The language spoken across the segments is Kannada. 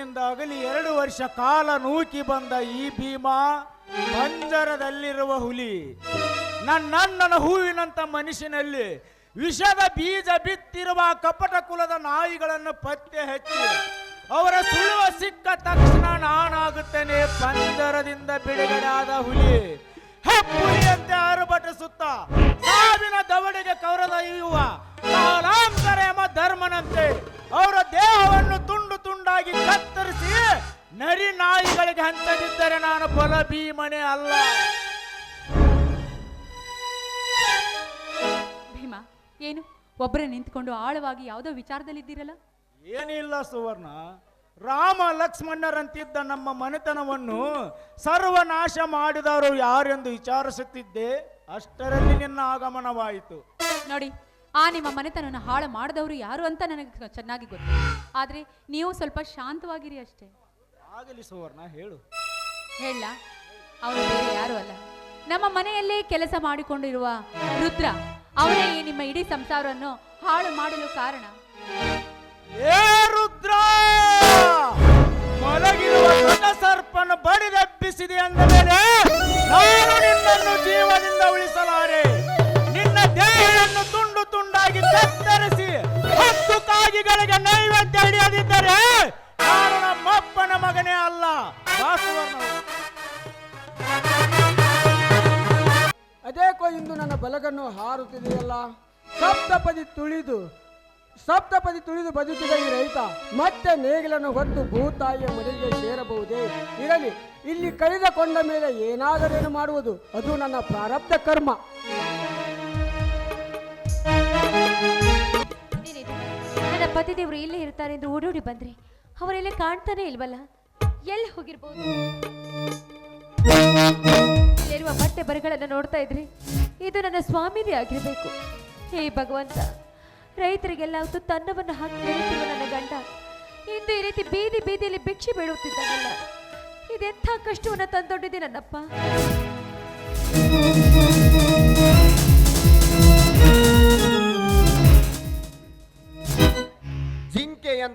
ಅಗಲಿ ಎರಡು ವರ್ಷ ಕಾಲ ನೂಕಿ ಬಂದ ಈ ಭೀಮ ಪಂಜರದಲ್ಲಿರುವ ಹುಲಿ. ನನ್ನಣ್ಣನ ಹೂವಿನಂತ ಮನುಷ್ಯನಲ್ಲಿ ವಿಷದ ಬೀಜ ಬಿತ್ತಿರುವ ಕಪಟ ಕುಲದ ನಾಯಿಗಳನ್ನು ಪತ್ತೆ ಹಚ್ಚಿ, ಅವರ ಸುಳುವ ಸಿಕ್ಕ ತಕ್ಷಣ ನಾನಾಗುತ್ತೇನೆ ಪಂಜರದಿಂದ ಬಿಡುಗಡೆ ಆದ ಹುಲಿ ಹೆಪ್ಪುಲಿಯಂತೆ ಅರುಬಟಿಸುತ್ತ ಸಾವಿನ ದವಡೆಗೆ ಕವರದೊಯ್ಯುವ ಕಾಲಾಂತರ ಎಂಬ ಧರ್ಮನಂತೆ, ಅವರ ದೇಹವನ್ನು ತುಂಡಾಗಿ ಕತ್ತರಿಸಿ ನರಿ ನಾಯಿಗಳಿಗೆ ಹಂಚದಿದ್ದರೆ ನಾನು ಬಲ ಭೀಮನೆ ಅಲ್ಲ. ಭೀಮಾ ಏನು? ಒಬ್ಬರೇ ನಿಂತ್ಕೊಂಡು ಆಳವಾಗಿ ಯಾವುದೋ ವಿಚಾರದಲ್ಲಿದ್ದೀರಲ್ಲ? ಏನಿಲ್ಲ ಸುವರ್ಣ. ರಾಮ ಲಕ್ಷ್ಮಣರಂತಿದ್ದ ನಮ್ಮ ಮನೆತನವನ್ನು ಸರ್ವನಾಶ ಮಾಡಿದವರು ಯಾರೆಂದು ವಿಚಾರಿಸುತ್ತಿದ್ದೆ ಅಷ್ಟರಲ್ಲಿ ನಿನ್ನ ಆಗಮನವಾಯಿತು. ನೋಡಿ ಆ ನಿಮ್ಮ ಮನೆತನನ ಹಾಳು ಮಾಡಿದವರು ಯಾರು ಅಂತ ನನಗೆ ಚೆನ್ನಾಗಿ ಗೊತ್ತು. ಆದರೆ ನೀವು ಸ್ವಲ್ಪ ಶಾಂತವಾಗಿರಿ ಅಷ್ಟೇ. ಆಗಲಿ ಸುವರ್ಣ ಹೇಳು. ಹೇಳ. ಅವನು ಬೇರೆ ಯಾರು ಅಲ್ಲ. ನಮ್ಮ ಮನೆಯಲ್ಲೇ ಕೆಲಸ ಮಾಡಿಕೊಂಡಿರುವ ರುದ್ರ ಅವನೇ ಈ ನಿಮ್ಮ ಇಡೀ ಸಂಸಾರವನ್ನು ಹಾಳು ಮಾಡಲು ಕಾರಣ. ಏ ರುದ್ರ! ಮಲಗಿರುವ ಸರ್ಪನ ಸರ್ಪನ್ನು ಬಡಿದೆಬ್ಬಿಸಿದೆ ಅಂದ ಮೇಲೆ ಕತ್ತರಿಸಿ ಹತ್ತು ಕಾಗಿಗಳಿಗೆ ನೈವೇದ್ಯ ಹಿಡಿಯದಿದ್ದರೆ ಕಾರಣ ನಮ್ಮಪ್ಪನ ಮಗನೇ ಅಲ್ಲ ಅದೇಕೋ ಇಂದು ನನ್ನ ಬಲಗನ್ನು ಹಾರುತ್ತಿದೆಯಲ್ಲ? ಸಪ್ತಪದಿ ತುಳಿದು ಸಪ್ತಪದಿ ತುಳಿದು ಬದುಕಿದ ಈ ರೈತ ಮತ್ತೆ ನೇಗಿಲನ್ನು ಹೊತ್ತು ಭೂತಾಯಿಯ ಮನೆಗೆ ಸೇರಬಹುದೇ? ಇರಲಿ, ಇಲ್ಲಿ ಕಳೆದುಕೊಂಡ ಮೇಲೆ ಏನಾದರೇನು ಮಾಡುವುದು? ಅದು ನನ್ನ ಪ್ರಾರಬ್ಧ ಕರ್ಮ. ಪತಿದೇವರು ಇಲ್ಲೇ ಇರ್ತಾರೆ ಎಂದು ಓಡೋಡಿ ಬಂದ್ರೆ ಅವರೆಲ್ಲ ಕಾಣ್ತಾನೆ ಇಲ್ವಲ್ಲ? ಎಲ್ಲಿ ಹೋಗಿರ್ಬೋದು? ಇಲ್ಲಿರುವ ಬಟ್ಟೆ ಬರೆಗಳನ್ನು ನೋಡ್ತಾ ಇದ್ರಿ ಇದು ನನ್ನ ಸ್ವಾಮಿನೇ ಆಗಿರಬೇಕು. ಹೇ ಭಗವಂತ, ರೈತರಿಗೆಲ್ಲ ತನ್ನವನ್ನು ಹಾಕಿ ನನ್ನ ಗಂಡ ಇಂದು ಈ ರೀತಿ ಬೀದಿ ಬೀದಿಯಲ್ಲಿ ಭಿಕ್ಷೆ ಬೀಳುತ್ತಿದ್ದಾನಲ್ಲ. ಇದೆಂಥ ಕಷ್ಟವನ್ನು ತಂದೊಡ್ಡಿದೆ ನನ್ನಪ್ಪ?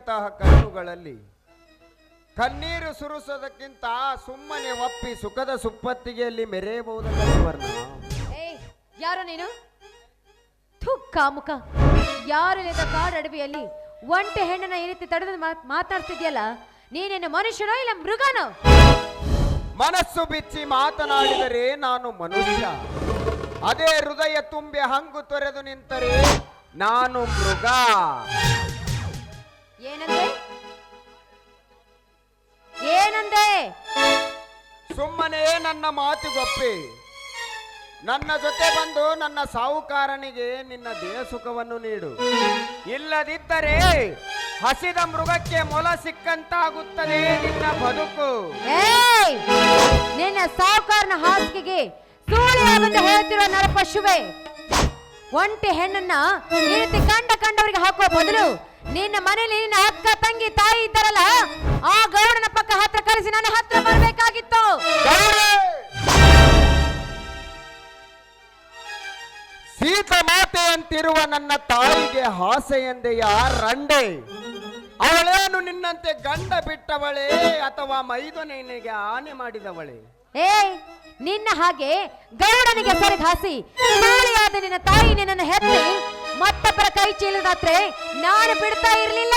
ಜಿಂಕೆಯಂತಹ ಕಣ್ಣುಗಳಲ್ಲಿ ಕಣ್ಣೀರು ಸುರಿಸೋದಕ್ಕಿಂತ ಸುಮ್ಮನೆ ಒಪ್ಪಿ ಸುಖದ ಸುಪ್ಪತ್ತಿಗೆಯಲ್ಲಿ ಮೆರೆಯಬಹುದು ಸುವರ್ಣ? ಏಯ್ ಯಾರು ನೀನು? ಥು ಕಾಮುಕ. ಯಾರಿಲ್ಲದ ಕಾಡಡವಿಯಲ್ಲಿ ಒಂಟೆ ಹೆಣ್ಣನ ಈ ರೀತಿ ತಡೆದು ಮಾತ್- ಮಾತಾಡ್ತಿದ್ಯಲ್ಲ? ನೀನೇನು ಮನುಷ್ಯನೋ ಇಲ್ಲ ಮೃಗನೋ? ಮನಸ್ಸು ಬಿಚ್ಚಿ ಮಾತನಾಡಿದರೆ ನಾನು ಮನುಷ್ಯ. ಅದೇ ಹೃದಯ ತುಂಬಿ ಹಂಗು ತೊರೆದು ನಿಂತರೆ ನಾನು ಮೃಗ. ಏನಂದೆ? ಏನಂದೆ? ಸುಮ್ಮನೆ ನನ್ನ ಮಾತಿಗೊಪ್ಪಿ ನನ್ನ ಜೊತೆ ಬಂದು ನನ್ನ ಸಾಹುಕಾರನಿಗೆ ನಿನ್ನ ದೇಹ ಸುಖವನ್ನು ನೀಡು. ಇಲ್ಲದಿದ್ದರೆ ಹಸಿದ ಮೃಗಕ್ಕೆ ಮೊಲ ಸಿಕ್ಕಂತಾಗುತ್ತದೆ ನಿನ್ನ ಬದುಕು. ಏಯ್! ನಿನ್ನ ಸಾವುಕಾರನ ಹಾಸಿಗೆಗೆ ಸೂಳೆಯಾಗಂತ ಹೇಳ್ತಿರೋ ನರಪಶುವೆ. ಒಂಟಿ ಹೆಣ್ಣನ್ನ ಈ ರೀತಿ ಕಂಡ ಕಂಡವರಿಗೆ ಹಾಕುವ ಬದಲು ನಿನ್ನ ಮನೇಲಿ ನಿನ್ನ ಅಕ್ಕ ತಂಗಿ ತಾಯಿ ಇದ್ದಾರಲ್ಲ ಆ ಗೌಡನ ಪಕ್ಕ ಹತ್ರ ಕರೆಸಿ ನನ್ನ ಹತ್ರ ಬರಬೇಕಾಗಿತ್ತು. ಸೀತ ಮಾತೆಯಂತಿರುವ ನನ್ನ ತಾಯಿಗೆ ಹಾಸೆ ಎಂದೆಯ ರಂಡೆ. ಅವಳೇನು ನಿನ್ನಂತೆ ಗಂಡ ಬಿಟ್ಟವಳೇ ಅಥವಾ ಮೈದುನೆನಿಗೆ ಆನೆ ಮಾಡಿದವಳೆ? ಏ ನಿನ್ನ ಹಾಗೆ ಗೌಡನಿಗೆ ಸರಿ ಹಾಸಿ ನಿನ್ನ ತಾಯಿ ನಿನ್ನನ್ನು ಹೆತ್ತಿ ಮತ್ತೊಬ್ಬರ ಕೈ ಚೀಲದಾತ್ರೆ ನಾನು ಬಿಡ್ತಾ ಇರಲಿಲ್ಲ.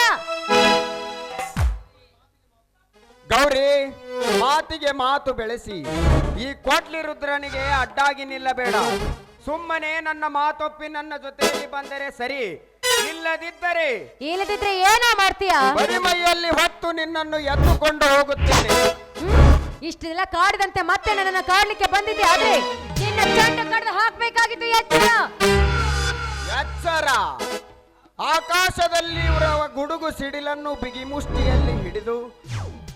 ಗೌರಿ ಮಾತಿಗೆ ಮಾತು ಬೆಳೆಸಿ. ಈ ಕೋಟ್ಲಿ ರುದ್ರನಿಗೆ ಅಡ್ಡಾಗಿ ನಿಲ್ಲಬೇಡ. ಸುಮ್ಮನೆ ನನ್ನ ಮಾತೊಪ್ಪಿ ನನ್ನ ಜೊತೆಯಲ್ಲಿ ಬಂದರೆ ಸರಿ? ಇಲ್ಲದಿದ್ದರೆ ಇಲ್ಲದಿದ್ರೆ ಏನೋ ಮಾಡ್ತೀಯ? ಬರಿಮೈಯಲ್ಲಿ ಹೊತ್ತು ನಿನ್ನನ್ನು ಎತ್ತುಕೊಂಡು ಹೋಗುತ್ತೇನೆ? ಇಷ್ಟೆಲ್ಲ ಕಾಡಿದಂತೆ ಮತ್ತೆ ನನ್ನನ್ನು ಕಾಡ್ಲಿಕ್ಕೆ ಬಂದಿದ್ದೆ ಆದ್ರೆ ನಿನ್ನ ಚಂಡ ಕಡ್ದು ಹಾಕ್ಬೇಕಾಗಿತ್ತು ಎಚ್ಚರ ಎಚ್ಚರ ಆಕಾಶದಲ್ಲಿ ಉರವ ಗುಡುಗು ಸಿಡಿಲನ್ನು ಬಿಗಿ ಮುಷ್ಟಿಯಲ್ಲಿ ಹಿಡಿದು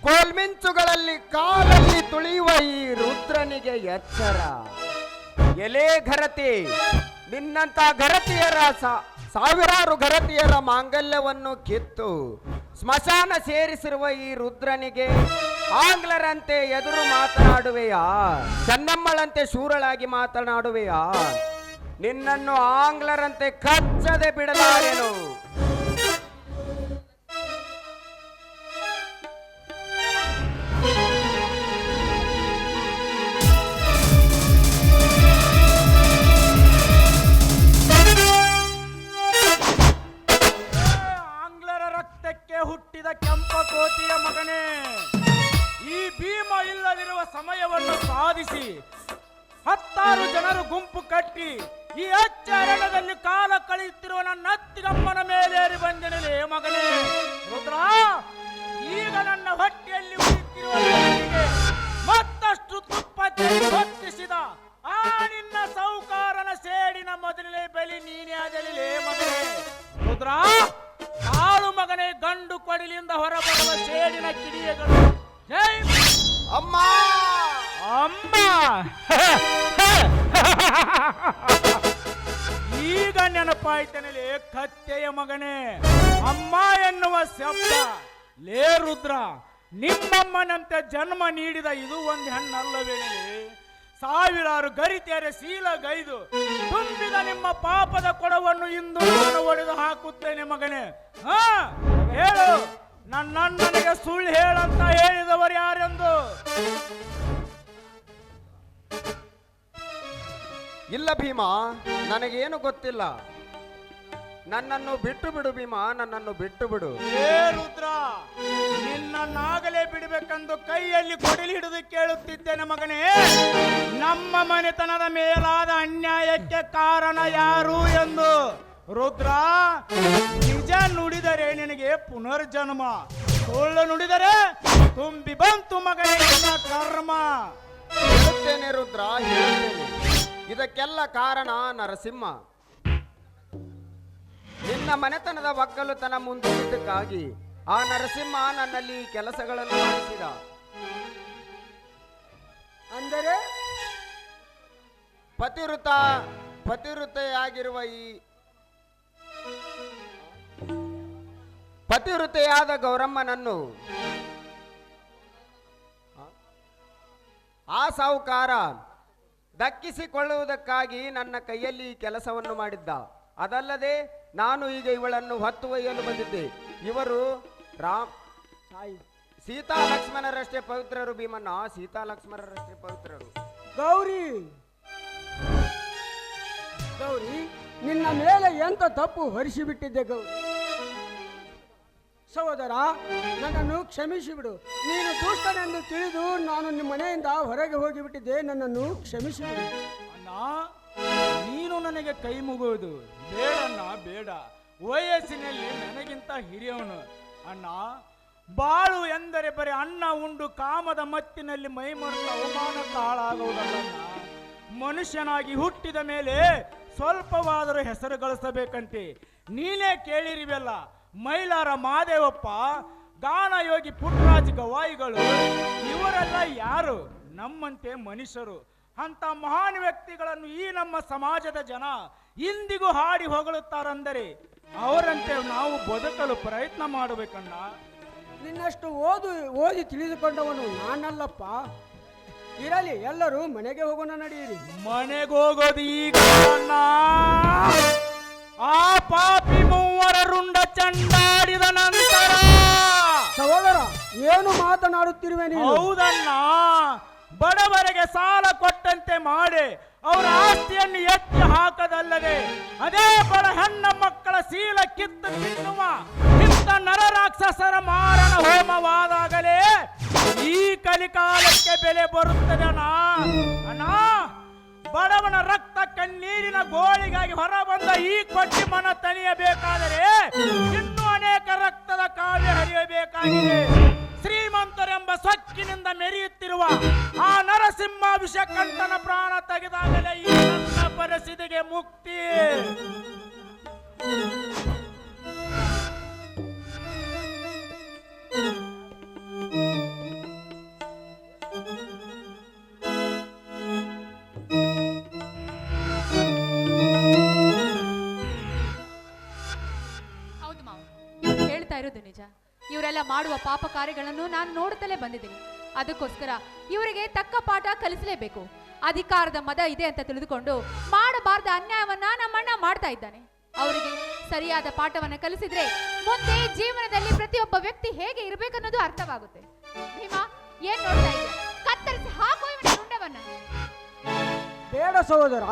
ಕೋಲ್ಮಿಂಚುಗಳಲ್ಲಿ ಕಾಲಲ್ಲಿ ತುಳಿಯುವ ಈ ರುದ್ರನಿಗೆ ಎಚ್ಚರ. ಎಲೆ ಘರತಿ ನಿನ್ನಂತ ಘರತಿಯರ ಸಾವಿರಾರು ಘರತಿಯರ ಮಾಂಗಲ್ಯವನ್ನು ಕಿತ್ತು ಸ್ಮಶಾನ ಸೇರಿಸಿರುವ ಈ ರುದ್ರನಿಗೆ ಆಂಗ್ಲರಂತೆ ಎದುರು ಮಾತನಾಡುವೆಯಾ? ಚೆನ್ನಮ್ಮಳಂತೆ ಶೂರಳಾಗಿ ಮಾತನಾಡುವೆಯಾ? ನಿನ್ನನ್ನು ಆಂಗ್ಲರಂತೆ ಕಚ್ಚದೆ ಬಿಡಲಾರೆನು? ಹುಟ್ಟಿದ ಕೆಂಪ ಕೋತಿಯ ಮಗನೇ, ಈ ಭೀಮ ಇಲ್ಲದಿರುವ ಸಮಯವನ್ನು ಸಾಧಿಸಿ ಹತ್ತಾರು ಜನರು ಗುಂಪು ಕಟ್ಟಿ ಈ ಅಚ್ಚರಣದಲ್ಲಿ ಕಾಲ ಕಳೆಯುತ್ತಿರುವ ನನ್ನ ಅತ್ತಿಗಮ್ಮನ ಮೇಲೇರಿ ಬಂದಿರಲಿ ಮಗನೇ ರುದ್ರ, ಈಗ ನನ್ನ ಹೊಟ್ಟೆಯಲ್ಲಿ ಉಳಿಯುತ್ತಿರುವ ಮತ್ತಷ್ಟು ತುಪ್ಪ ಈಗ ನೆನಪಾಯ್ತನಲೇ ಕತ್ತೆಯ ಮಗನೇ. ಅಮ್ಮ ಎನ್ನುವ ಶಬ್ದ. ಲೇ ರುದ್ರ, ನಿಮ್ಮಮ್ಮನಂತೆ ಜನ್ಮ ನೀಡಿದ ಇದು ಒಂದು ಹೆಣ್ಣಲ್ಲವೇ ಸಾವಿರಾರು ಗರಿತೆರೆ ಶೀಲ ಗೈದು, ತುಂಬಿದ ನಿಮ್ಮ ಪಾಪದ ಕೊಡವನ್ನು ಇಂದು ನಾನು ಒಡೆದು ಹಾಕುತ್ತೇನೆ ಮಗನೇ. ಹಾ, ಹೇಳು, ನನ್ನಣ್ಣನಿಗೆ ಸುಳ್ಳು ಹೇಳಂತ ಹೇಳಿದವರು ಯಾರೆಂದು? ಇಲ್ಲ ಭೀಮಾ ನನಗೇನು ಗೊತ್ತಿಲ್ಲ. ನನ್ನನ್ನು ಬಿಟ್ಟು ಬಿಡು ಭೀಮಾ ನನ್ನನ್ನು ಬಿಟ್ಟು ಬಿಡು. ಏ ರುದ್ರ ನಿನ್ನನ್ನಾಗಲೇ ಬಿಡಬೇಕೆಂದು ಕೈಯಲ್ಲಿ ಕೊಡಲಿ ಹಿಡಿದು ಕೇಳುತ್ತಿದ್ದೇನೆ ಮಗನೇ. ನಮ್ಮ ಮನೆತನದ ಮೇಲಾದ ಅನ್ಯಾಯಕ್ಕೆ ಕಾರಣ ಯಾರು ಎಂದು? ರುದ್ರ ನಿಜ ನುಡಿದರೆ ನಿನಗೆ ಪುನರ್ಜನ್ಮ. ಸುಳ್ಳು ನುಡಿದರೆ ತುಂಬಿ ಬಂತು ಮಗನೇ ನಿನ್ನ ಕರ್ಮ. ಹೇಳುತ್ತೇನೆ ರುದ್ರ ಹೇಳುತ್ತೇನೆ. ಇದಕ್ಕೆಲ್ಲ ಕಾರಣ ನರಸಿಂಹ. ನಿನ್ನ ಮನೆತನದ ಒಕ್ಕಲುತನ ಮುಂದೂಡಿದ್ದಕ್ಕಾಗಿ ಆ ನರಸಿಂಹ ನನ್ನಲ್ಲಿ ಕೆಲಸಗಳನ್ನು ಮಾಡಿಸಿದ. ಅಂದರೆ? ಪತಿವೃತ ಪತಿವೃತೆಯಾಗಿರುವ ಈ ಪತಿವೃತೆಯಾದ ಗೌರಮ್ಮನನ್ನು ಆ ಸಾಹುಕಾರ ದಕ್ಕಿಸಿಕೊಳ್ಳುವುದಕ್ಕಾಗಿ ನನ್ನ ಕೈಯಲ್ಲಿ ಈ ಕೆಲಸವನ್ನು ಮಾಡಿದ್ದ. ಅದಲ್ಲದೆ ನಾನು ಈಗ ಇವಳನ್ನು ಹೊತ್ತು ಒಯ್ಯಲು ಬಂದಿದ್ದೆ. ಇವರು ರಾಮ್ ತಾಯಿ ಸೀತಾ ಲಕ್ಷ್ಮಣರಷ್ಟೇ ಪವಿತ್ರರು ಭೀಮಣ್ಣ. ಸೀತಾ ಲಕ್ಷ್ಮಣರಷ್ಟೇ ಪವಿತ್ರರು. ಗೌರಿ! ಗೌರಿ, ನಿನ್ನ ಮೇಲೆ ಎಂತ ತಪ್ಪು ಹರಿಸಿಬಿಟ್ಟಿದ್ದೆ ಗೌರಿ? ಸಹೋದರ, ನನ್ನನ್ನು ಕ್ಷಮಿಸಿಬಿಡು ನೀನು ದುಷ್ಟನೆಂದು ತಿಳಿದು ನಾನು ನಿಮ್ಮ ಮನೆಯಿಂದ ಹೊರಗೆ ಹೋಗಿಬಿಟ್ಟಿದ್ದೆ, ನನ್ನನ್ನು ಕ್ಷಮಿಸಿಬಿಡು ಅಣ್ಣ, ನೀನು ನನಗೆ ಕೈ ಮುಗುವುದು ಬೇಡಣ್ಣ ಬೇಡ. ವಯಸ್ಸಿನಲ್ಲಿ ನನಗಿಂತ ಹಿರಿಯವನು. ಅಣ್ಣ, ಬಾಳು ಎಂದರೆ ಬರೀ ಅಣ್ಣ ಉಂಡು ಕಾಮದ ಮತ್ತಿನಲ್ಲಿ ಮೈ ಮರೆತು ಅವಮಾನಕ್ಕೆ ಹಾಳಾಗುವುದಲ್ಲ ಮನುಷ್ಯನಾಗಿ ಹುಟ್ಟಿದ ಮೇಲೆ ಸ್ವಲ್ಪವಾದರೂ ಹೆಸರು ಗಳಿಸಬೇಕಂತೆ. ನೀನೇ ಕೇಳಿರಿವೆಲ್ಲ. ಮೈಲಾರ ಮಾದೇವಪ್ಪ ಗಾನಯೋಗಿ ಪುಟ್ಟರಾಜ್ ಗವಾಯಿಗಳು ಇವರೆಲ್ಲ ಯಾರು? ನಮ್ಮಂತೆ ಮನುಷ್ಯರು. ಅಂತ ಮಹಾನ್ ವ್ಯಕ್ತಿಗಳನ್ನು ಈ ನಮ್ಮ ಸಮಾಜದ ಜನ ಇಂದಿಗೂ ಹಾಡಿ ಹೊಗಳುತ್ತಾರಂದರೆ ಅವರಂತೆ ನಾವು ಬದುಕಲು ಪ್ರಯತ್ನ ಮಾಡಬೇಕಣ್ಣ. ನಿನ್ನಷ್ಟು ಓದು ಓದಿ ತಿಳಿದುಕೊಂಡವನು ನಾನಲ್ಲಪ್ಪ. ಇರಲಿ ಎಲ್ಲರೂ ಮನೆಗೆ ಹೋಗೋಣ ನಡೆಯಿರಿ. ಮನೆಗೋಗೋದು ಈಗ ಅಣ್ಣ. ಆ ಪಾಪಿ ಮೂವರ ಏನು ಮಾತನಾಡುತ್ತಿರುವೆ ನೀನು? ಹೌದಣ್ಣ. ಬಡವರಿಗೆ ಸಾಲ ಕೊಟ್ಟಂತೆ ಮಾಡಿ ಅವರ ಆಸ್ತಿಯನ್ನು ಎತ್ತಿ ಹಾಕದಲ್ಲದೆ ಅದೇ ಬಡ ಹೆಣ್ಣ ಮಕ್ಕಳ ಸೀಲ ಕಿತ್ತು ತಿನ್ನುವ ನರ ನರರಾಕ್ಷಸರ ಮಾರಣ ಹೋಮವಾದಾಗಲೇ ಈ ಕಲಿಕಾಲಕ್ಕೆ ಬೆಲೆ ಬರುತ್ತದೆ ಅಣ್ಣ. ಅಣ್ಣ, ಬಡವನ ರಕ್ತ ಕಣ್ಣೀರಿನ ಗೋಳಿಗಾಗಿ ಹೊರಬಂದ ಈ ಕೊಟ್ಟಿ ಮನ ತಣಿಯಬೇಕಾದರೆ ಇನ್ನೂ ಅನೇಕ ರಕ್ತದ ಕಾವ್ಯ ಹರಿಯಬೇಕಾಗಿದೆ. ಶ್ರೀಮಂತರೆಂಬ ಸೊಕ್ಕಿನಿಂದ ಮೆರೆಯುತ್ತಿರುವ ಆ ನರಸಿಂಹ ವಿಷಕಂಠನ ಪ್ರಾಣ ತೆಗೆದಾಗಲೇ ಈ ನನ್ನ ಪರಿಸ್ಥಿತಿಗೆ ಮುಕ್ತಿ. ಮಾಡುವ ಪಾಪ ಕಾರ್ಯಗಳನ್ನು ನಾನು ನೋಡುತ್ತಲೇ ಬಂದಿದ್ದೀನಿ. ಅದಕ್ಕೋಸ್ಕರ ಇವರಿಗೆ ತಕ್ಕ ಪಾಠ ಕಲಿಸಲೇಬೇಕು. ಅಧಿಕಾರದ ಮದ ಇದೆ ಅಂತ ತಿಳಿದುಕೊಂಡು ಮಾಡಬಾರದ ಅನ್ಯಾಯವನ್ನ ನಮ್ಮಣ್ಣ ಮಾಡ್ತಾ ಇದ್ದಾನೆ. ಅವರಿಗೆ ಸರಿಯಾದ ಪಾಠವನ್ನ ಕಲಿಸಿದ್ರೆ ಮುಂದೆ ಜೀವನದಲ್ಲಿ ಪ್ರತಿಯೊಬ್ಬ ವ್ಯಕ್ತಿ ಹೇಗೆ ಇರಬೇಕನ್ನೋದು ಅರ್ಥವಾಗುತ್ತೆ. ಭೀಮಾ, ಏನ್ ನೋಡ್ತಾ ಕತ್ತರಿಸಿ ಹಾಕೋ ಬೇಡ ಸಹೋದರ,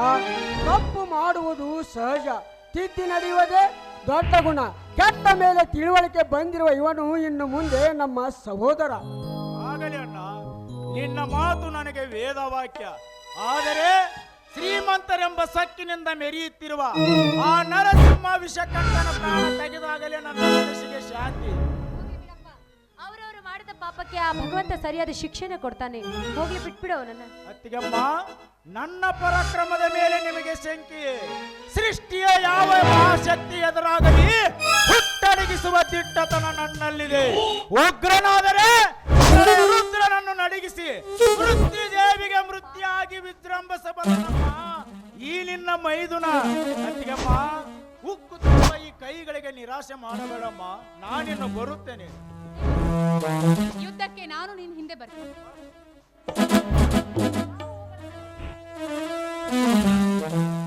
ತಪ್ಪು ಮಾಡುವುದು ಸಹಜ. ತಿದ್ದಿ ನಡೆಯುವುದೇ ದೊಡ್ಡ ಗುಣ. ಕೆಟ್ಟ ಮೇಲೆ ತಿಳುವಳಿಕೆ ಬಂದಿರುವ ಇವನು ಇನ್ನು ಮುಂದೆ ನಮ್ಮ ಸಹೋದರ. ಆಗಲಿ ಅಣ್ಣ, ನಿನ್ನ ಮಾತು ನನಗೆ ವೇದವಾಕ್ಯ. ಆದರೆ ಶ್ರೀಮಂತರೆಂಬ ಸಕ್ಕಿನಿಂದ ಮೆರೆಯುತ್ತಿರುವ ಆ ನರಸಿಂಹ ವಿಷಕಂಠನ ಪ್ರಾಣ ತೆಗೆದಾಗಲೇ ನನ್ನ ಮನಸ್ಸಿಗೆ ಶಾಂತಿ. ಪಾಪಕ್ಕೆ ಆ ಭಗವಂತ ಸರಿಯಾದ ಶಿಕ್ಷಣ ಕೊಡ್ತಾನೆ. ಹೋಗ್ಲಿ, ಬಿಟ್ಬಿಡು ಅವನನ್ನ. ಅತ್ತಿಗಮ್ಮ, ನನ್ನ ಪರಾಕ್ರಮದ ಮೇಲೆ ನಿಮಗೆ ಶಂಕಿ. ಸೃಷ್ಟಿಯ ಯಾವ ಮಹಾಶಕ್ತಿ ಎದುರಾಗಲಿ ಹುಟ್ಟಡಗಿಸುವ ದಿಟ್ಟತನ ನನ್ನಲ್ಲಿದೆ. ಉಗ್ರನಾದರೆ ರುದ್ರನನ್ನು ನಡಗಿಸಿ ಮೃತ್ಯು ದೇವಿಗೆ ಮೃತ್ಯಾಗಿ ವಿಜೃಂಭಿಸಬಲ್ಲ ಈ ನಿನ್ನ ಮೈದುನ, ಅತ್ತಿಗಮ್ಮ ಉಕ್ಕುತ್ತಿರುವ ಈ ಕೈಗಳಿಗೆ ನಿರಾಶೆ ಮಾಡಬೇಡಮ್ಮ. ನಾನಿನ್ನು ಬರುತ್ತೇನೆ. ಯುದ್ಧಕ್ಕೆ ನಾನು ನಿನ್ನ ಹಿಂದೆ ಬರ್ತೀನಿ Thank you.